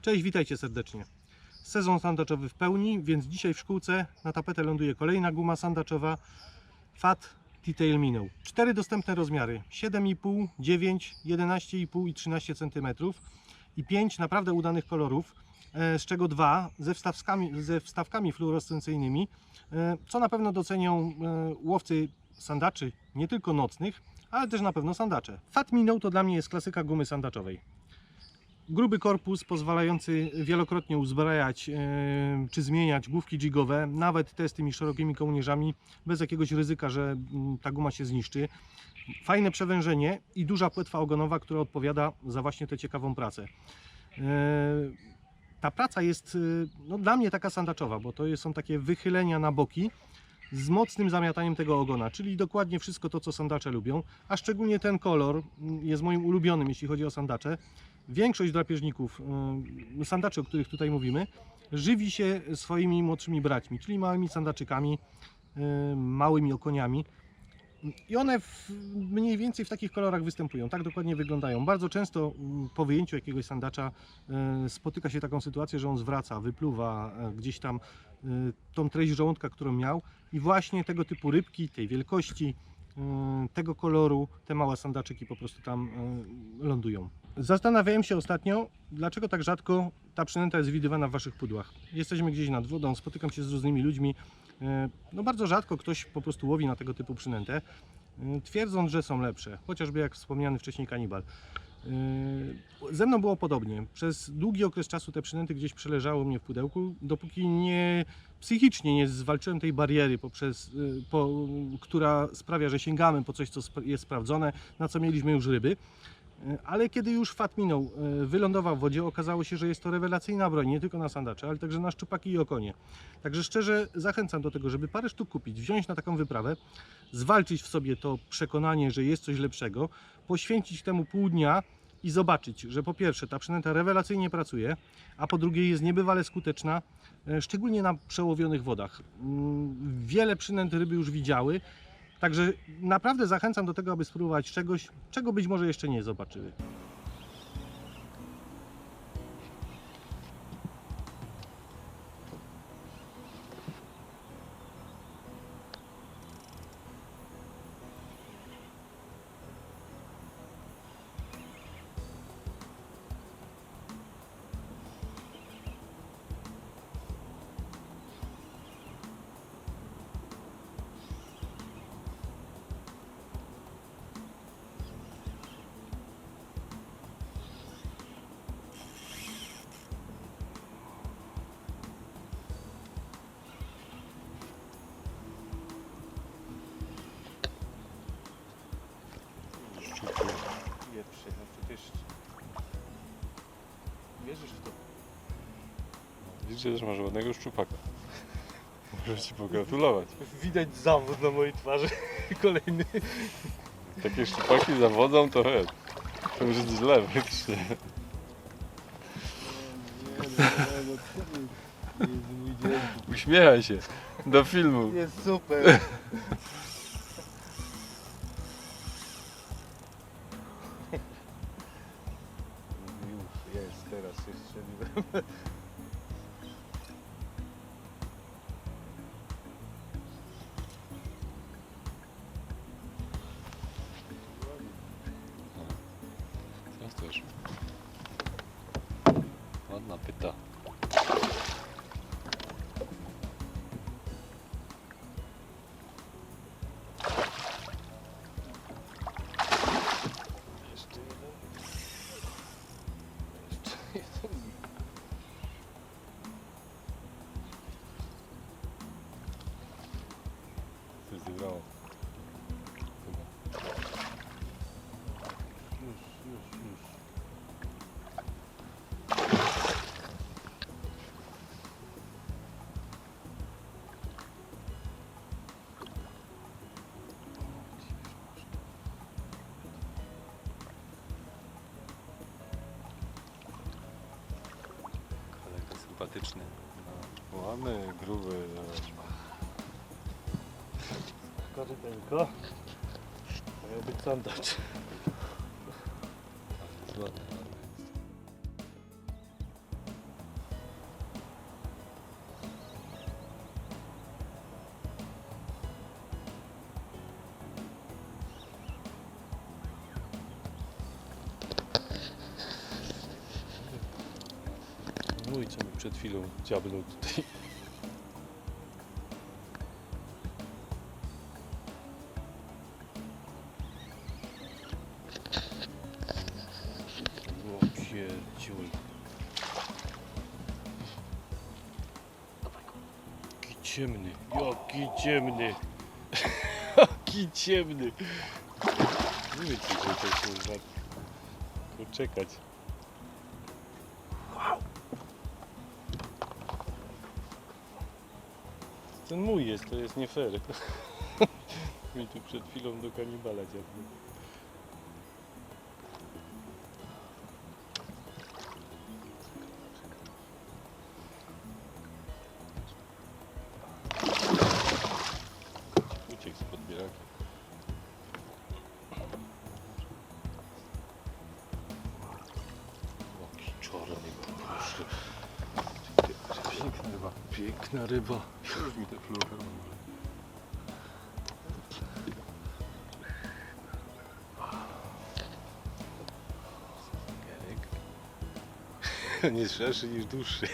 Cześć, witajcie serdecznie. Sezon sandaczowy w pełni, więc dzisiaj w szkółce na tapetę ląduje kolejna guma sandaczowa Fat Detail Minnow. Cztery dostępne rozmiary: 7,5, 9, 11,5 i 13 cm i pięć naprawdę udanych kolorów, e, z czego dwa ze wstawkami, ze wstawkami fluorescencyjnymi, e, co na pewno docenią e, łowcy sandaczy nie tylko nocnych, ale też na pewno sandacze. Fat Minnow to dla mnie jest klasyka gumy sandaczowej. Gruby korpus pozwalający wielokrotnie uzbrajać e, czy zmieniać główki jigowe, nawet te z tymi szerokimi kołnierzami, bez jakiegoś ryzyka, że mm, ta guma się zniszczy. Fajne przewężenie i duża płetwa ogonowa, która odpowiada za właśnie tę ciekawą pracę. E, ta praca jest e, no, dla mnie taka sandaczowa, bo to są takie wychylenia na boki z mocnym zamiataniem tego ogona, czyli dokładnie wszystko to, co sandacze lubią, a szczególnie ten kolor mm, jest moim ulubionym, jeśli chodzi o sandacze. Większość drapieżników, y, sandaczy, o których tutaj mówimy, żywi się swoimi młodszymi braćmi, czyli małymi sandaczykami, y, małymi okoniami. I one w, mniej więcej w takich kolorach występują, tak dokładnie wyglądają. Bardzo często mm, po wyjęciu jakiegoś sandacza y, spotyka się taką sytuację, że on zwraca, wypluwa e, gdzieś tam y, tą treść żołądka, którą miał i właśnie tego typu rybki, tej wielkości, tego koloru, te małe sandaczyki po prostu tam lądują. Zastanawiałem się ostatnio, dlaczego tak rzadko ta przynęta jest widywana w Waszych pudłach. Jesteśmy gdzieś nad wodą, spotykam się z różnymi ludźmi. e, No bardzo rzadko ktoś po prostu łowi na tego typu przynętę, e, twierdząc, że są lepsze. Chociażby jak wspomniany wcześniej kanibal. E, Ze mną było podobnie. Przez długi okres czasu te przynęty gdzieś przeleżały mnie w pudełku, dopóki nie psychicznie nie zwalczyłem tej bariery, poprzez, po, która sprawia, że sięgamy po coś, co jest sprawdzone, na co mieliśmy już ryby. Ale kiedy już fat minął, e, wylądował w wodzie, okazało się, że jest to rewelacyjna broń, nie tylko na sandacze, ale także na szczupaki i okonie. Także szczerze zachęcam do tego, żeby parę sztuk kupić, wziąć na taką wyprawę, zwalczyć w sobie to przekonanie, że jest coś lepszego, poświęcić temu pół dnia i zobaczyć, że po pierwsze ta przynęta rewelacyjnie pracuje, a po drugie jest niebywale skuteczna, e, szczególnie na przełowionych wodach. Mm, Wiele przynęt ryby już widziały, Także naprawdę zachęcam do tego, aby spróbować czegoś, czego być może jeszcze nie zobaczyły. Pierwszy, no przecież... Wierzysz w to? Widzicie, że masz ładnego szczupaka. Muszę ci pogratulować. Widać zawód na mojej twarzy. Kolejny. Takie szczupaki zawodzą to hej. To już jest źle faktycznie. Uśmiechaj się do filmu. Jest super. Teraz się strzeliłem. Ładna pyta. Sympatyczny. No, ładny, gruby. No. Koryteńko. Miał być sandacz. Ładny, ładny przed chwilą dziabnął tutaj. Ciemny, jaki ciemny. Jaki ciemny. Nie wiem, czy to tak kurwa. Poczekać. Ten mój jest, to jest nie fair. Mi tu przed chwilą do kanibala dziabnął. Uciekł z podbieraka. Jaki czarny, proszę. Piękna ryba. Piękna ryba. Już mi te fluchy Nie szerszy niż dłuższy.